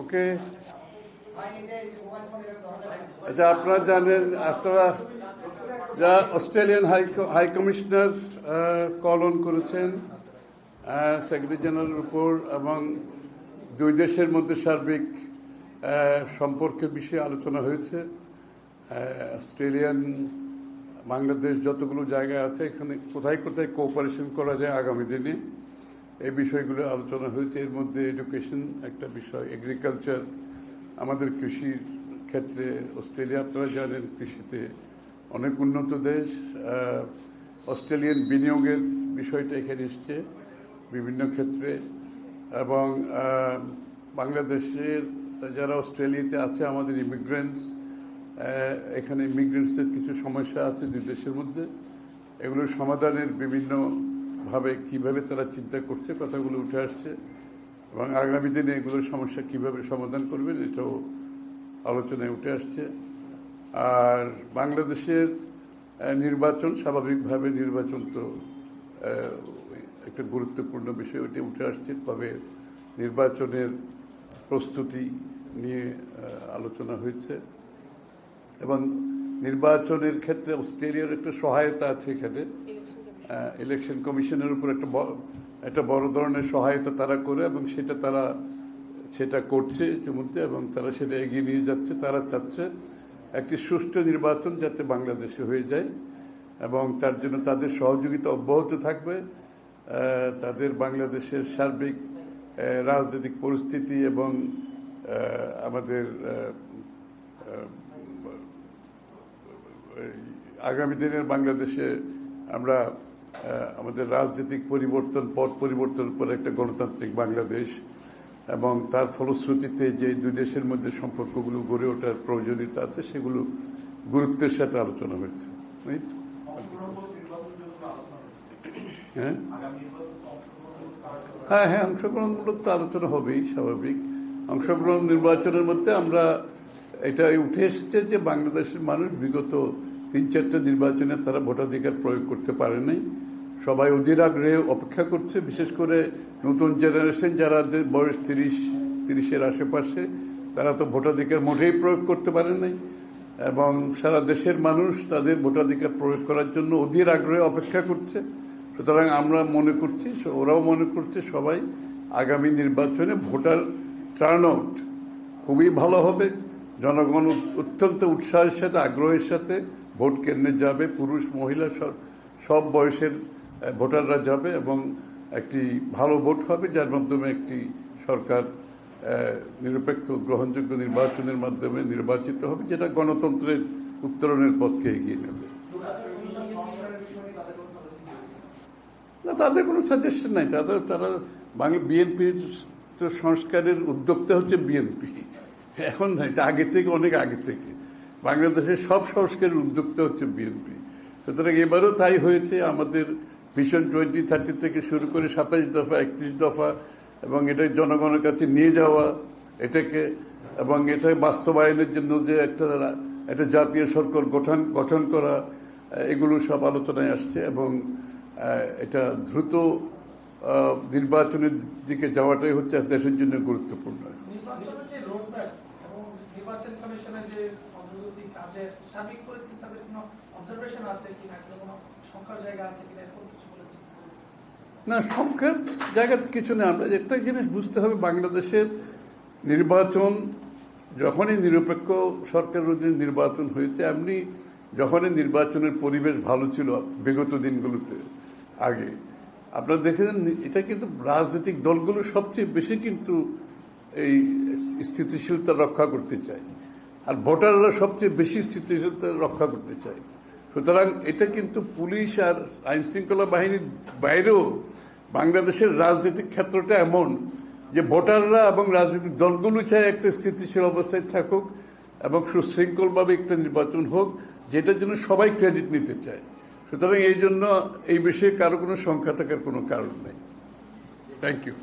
ওকে আচ্ছা আপনারা জানেন, আপনারা যা Australian high high commissioner call on করেছেন সেক্রেটারি জেনারেলের উপর এবং দুই দেশের মধ্যে সার্বিক সম্পর্কের বিষয়ে আলোচনা হয়েছে। অস্ট্রেলিয়ান, বাংলাদেশ যতগুলো জায়গা আছে, এখানে কোথায় কোথায় কোঅপারেশন করা যায় আগামী দিনে। এই বিষয়গুলো আলোচনা হয়েছে। এর মধ্যে এডুকেশন একটা বিষয় এগ্রিকালচার আমাদের কৃষির ক্ষেত্রে অস্ট্রেলিয়া, আপনারা জানেন কৃষিতে অনেক উন্নত দেশ অস্ট্রেলিয়ান বিনিয়োগের বিষয়টা এখানে এসছে বিভিন্ন ক্ষেত্রে এবং বাংলাদেশের যারা অস্ট্রেলিয়াতে আছে, আমাদের ইমিগ্রেন্টস এখানে ইমিগ্রেন্টসদের কিছু সমস্যা আছে দুই দেশের মধ্যে। এগুলোর সমাধানের বিভিন্নভাবে কীভাবে তারা চিন্তা করছে, কথাগুলো উঠে আসছে এবং আগামী দিনে এগুলোর সমস্যা কীভাবে সমাধান করবেন এটাও আলোচনায় উঠে আসছে। আর বাংলাদেশের নির্বাচন স্বাভাবিকভাবে নির্বাচন তো একটা গুরুত্বপূর্ণ বিষয় ওটি উঠে আসছে। তবে নির্বাচনের প্রস্তুতি নিয়ে আলোচনা হয়েছে এবং নির্বাচনের ক্ষেত্রে অস্ট্রেলিয়ার একটা সহায়তা আছে এখানে। ইলেকশন কমিশনের উপর একটা একটা বড় ধরনের সহায়তা তারা করে এবং সেটা তারা, সেটা করছে ইতিমধ্যে এবং তারা সেটা এগিয়ে নিয়ে যাচ্ছে, তারা চাচ্ছে একটি সুষ্ঠু নির্বাচন যাতে বাংলাদেশে হয়ে যায় এবং তার জন্য তাদের সহযোগিতা অব্যাহত থাকবে। তাদের বাংলাদেশের সার্বিক রাজনৈতিক পরিস্থিতি এবং আমাদের আগামী দিনের বাংলাদেশে আমরা আমাদের রাজনৈতিক পরিবর্তন, পথ পরিবর্তন করে একটা গণতান্ত্রিক বাংলাদেশ এবং তার ফলশ্রুতিতে যে দুই দেশের মধ্যে সম্পর্কগুলো গড়ে ওঠার প্রয়োজনীয়তা আছে, সেগুলো গুরুত্বের সাথে আলোচনা হয়েছে। হ্যাঁ? হ্যাঁ হ্যাঁ অংশগ্রহণমূলক তো আলোচনা হবেই, স্বাভাবিক। অংশগ্রহণ নির্বাচনের মধ্যে আমরা এটা উঠে এসেছে যে বাংলাদেশের মানুষ বিগত তিন চারটা নির্বাচনে তারা ভোটাধিকার প্রয়োগ করতে পারে নাই। সবাই অধীর আগ্রহে অপেক্ষা করছে, বিশেষ করে নতুন জেনারেশন যারা বয়স তিরিশ, তিরিশের আশেপাশে, তারা তো ভোটাধিকার মোটেই প্রয়োগ করতে পারে নাই। এবং সারা দেশের মানুষ তাদের ভোটাধিকার প্রয়োগ করার জন্য অধীর আগ্রহে অপেক্ষা করছে। সুতরাং আমরা মনে করছি, ওরাও মনে করছে সবাই আগামী নির্বাচনে ভোটার টার্ন আউট খুবই ভালো হবে। জনগণ অত্যন্ত উৎসাহের সাথে, আগ্রহের সাথে ভোট কেন্দ্রে যাবে। পুরুষ, মহিলা সব বয়সের ভোটাররা যাবে এবং একটি ভালো ভোট হবে, যার মাধ্যমে একটি সরকার নিরপেক্ষ, গ্রহণযোগ্য নির্বাচনের মাধ্যমে নির্বাচিত হবে, যেটা গণতন্ত্রের উত্তরণের পথকে এগিয়ে নেবে। না, তাদের কোনো সাজেশন নাই। তাদের, তারা বাংলা বিএনপির তো সংস্কারের উদ্যোক্তা হচ্ছে বিএনপি এখন না, এটা আগে থেকে, অনেক আগে থেকে। বাংলাদেশের সব সংস্কারের উদ্যোক্তা হচ্ছে বিএনপি সুতরাং এবারও তাই হয়েছে, আমাদের ভিশন টোয়েন্টি থার্টি থেকে শুরু করে সাতাইশ দফা, একত্রিশ দফা, এবং এটা জনগণের কাছে নিয়ে যাওয়া, এটাকে, এবং এটা বাস্তবায়নের জন্য যে একটা একটা জাতীয় সরকার গঠন গঠন করা এগুলো সব আলোচনায় আসছে, এবং এটা দ্রুত নির্বাচনের দিকে যাওয়াটাই হচ্ছে দেশের জন্য গুরুত্বপূর্ণ। নির্বাচন কমিশনের যে অগ্রগতি কাজের সার্বিক অবজারভেশন আছে কিনা কোনো সংখ্যার জায়গা আছে কিনা এরকম কিছু বলেছে। না সংখ্যার কিছু নেই। আমরা একটা জিনিস বুঝতে হবে, বাংলাদেশের নির্বাচন যখনই নিরপেক্ষ সরকারের অধীনে নির্বাচন হয়েছে, এমনি যখনই নির্বাচনের পরিবেশ ভালো ছিল বিগত দিনগুলোতে, আগে। আপনারা দেখেছেন, এটা কিন্তু রাজনৈতিক দলগুলো সবচেয়ে বেশি কিন্তু এই স্থিতিশীলতা রক্ষা করতে চায়। আর ভোটাররা সবচেয়ে বেশি স্থিতিশীলতা রক্ষা করতে চায়। সুতরাং এটা কিন্তু পুলিশ আর আইন শৃঙ্খলা বাহিনীর বাইরেও বাংলাদেশের রাজনৈতিক ক্ষেত্রটা এমন যে ভোটাররা এবং রাজনৈতিক দলগুলো চায় একটা স্থিতিশীল অবস্থায় থাকুক এবং সুশৃঙ্খলভাবে একটা নির্বাচন হোক, যেটার জন্য সবাই ক্রেডিট নিতে চায়। সুতরাং এই জন্য এই বিষয়ে কারও কোনো সংখ্যা থাকার কোনো কারণ নেই। Thank you